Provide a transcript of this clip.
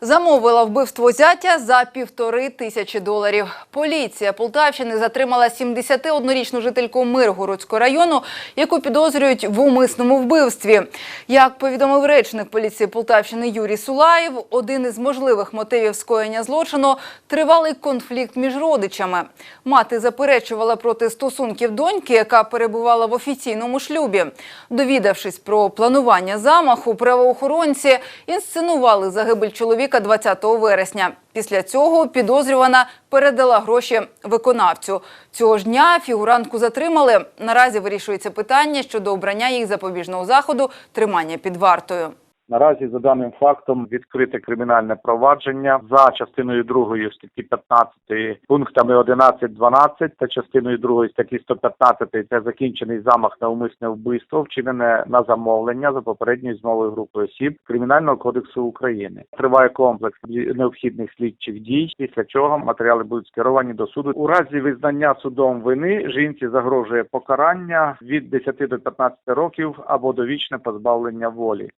Замовила вбивство зятя за півтори тисячі доларів. Поліція Полтавщини затримала 71-річну жительку Миргородського району, яку підозрюють в умисному вбивстві. Як повідомив речник поліції Полтавщини Юрій Сулаєв, один із можливих мотивів скоєння злочину – тривалий конфлікт між родичами. Мати заперечувала проти стосунків доньки, яка перебувала в офіційному шлюбі. Довідавшись про планування замаху, правоохоронці інсценували загибель чоловіка 20 вересня. Після цього підозрювана передала гроші виконавцю. Цього ж дня фігурантку затримали. Наразі вирішується питання щодо обрання їх запобіжного заходу тримання під вартою. Наразі за даним фактом відкрите кримінальне провадження за частиною 2 статті 15 пунктами 11-12 та частиною 2 статті 115 це закінчений замах на умисне вбивство, вчинене на замовлення за попередньою змовою групи осіб Кримінального кодексу України. Триває комплекс необхідних слідчих дій, після чого матеріали будуть скеровані до суду. У разі визнання судом вини жінці загрожує покарання від 10 до 15 років або довічне позбавлення волі.